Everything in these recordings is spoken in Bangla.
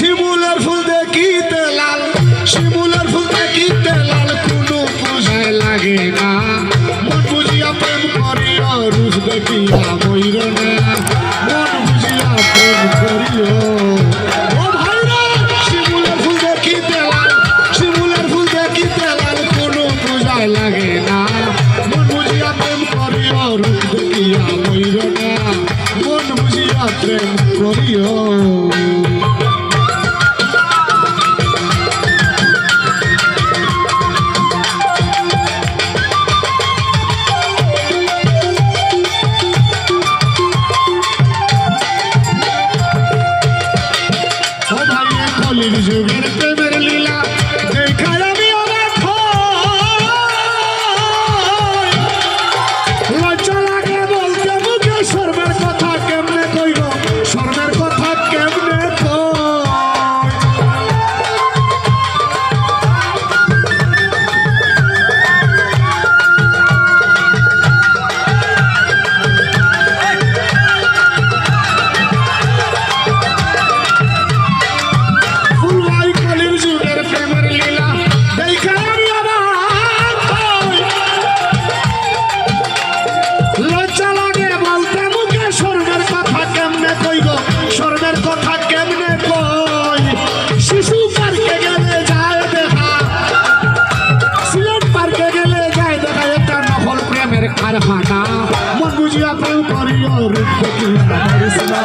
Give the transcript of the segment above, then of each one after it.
শিমুলের ফুল দেখিতে লাল, শিমুলের ফুল দেখিতে লাল, কোনো পূজায় লাগে না। মন বুঝিয়া প্রেম করিও রুশ দেখিয়া বইর মন বুঝিয়া প্রেম করিও। লাগে না। মন বুঝিয়া প্রেম করিও, রূপ দেখিয়া বইর না। মন বুঝিয়া প্রেম করিও। করিও রূপ দেখিয়া মরিস না।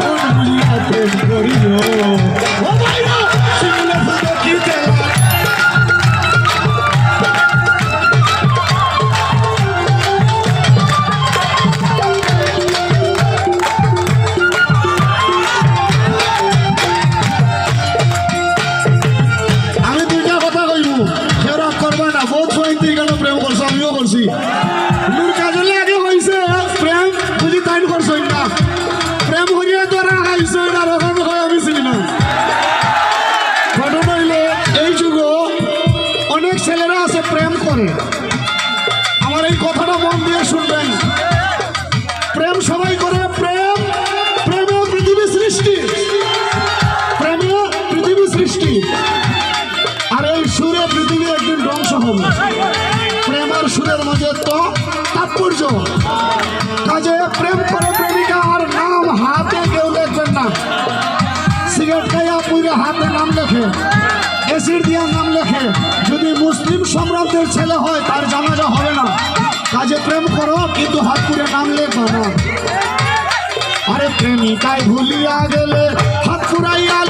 মন বুঝিয়া প্রেম করিও ও ভাইরা কথা কইব কেউ রাগ করবে না বহুত পয়েন্ট কেন প্রেম করছ, আমিও করছি তাইন করছ না প্রেম করিয়া তোরা খাইছো না রকম আমি চিনি না ঘটনা হইলে, এই যুগ অনেক ছেলেরা আছে প্রেম করে। আমার এই কথাটা মন দিয়ে শুনবেন। প্রেম সবাই করে, প্রেম, প্রেমে পৃথিবী সৃষ্টি। প্রেমে পৃথিবী সৃষ্টি। আর এই সুরে পৃথিবী একদিন ধ্বংস হবে। প্রেম আর সুরের মাঝে তো তাৎপর্য। এসিড দিয়া নাম লেখে। যদি মুসলিম সম্রাটদের ছেলে হয়, তার জানাজা হবে না। কাজে প্রেম করো, কিন্তু হাত পুরে নাম লেখো না। আরে প্রেমিকায় ভুলিয়া গেলে হাত পুরাইয়া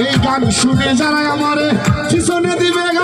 এই গান শুনে যারা আমারে পিছনে দিবে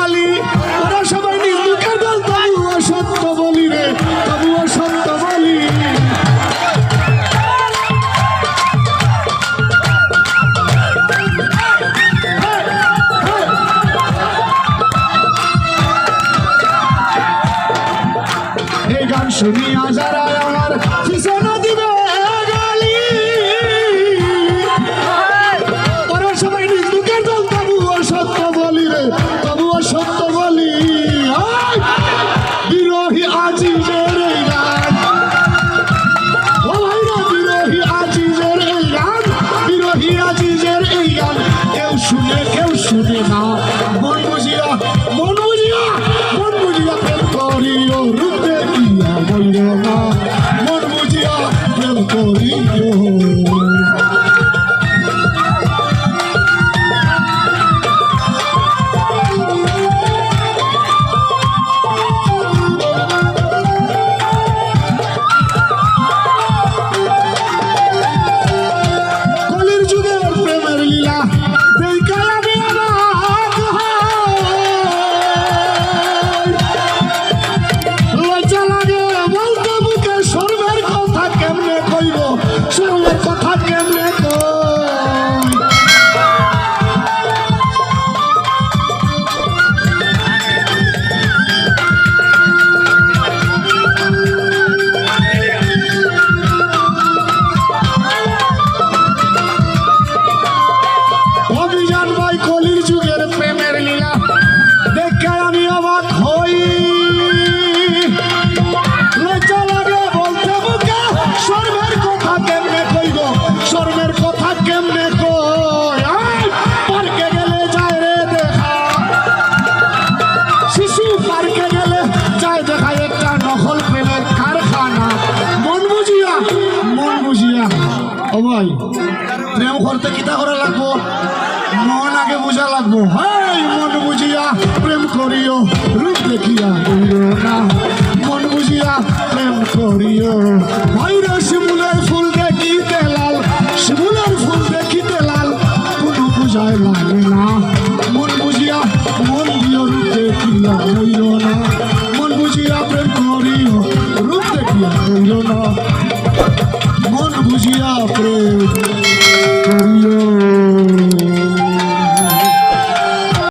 ও ভাই, প্রেম করতে কিতা করা লাগবো? মন আগে বুঝা লাগবো। হাই, মন বুঝিয়া প্রেম করিও, রূপ দেখিয়া মন বুঝিয়া প্রেম করিও। ভাই frente.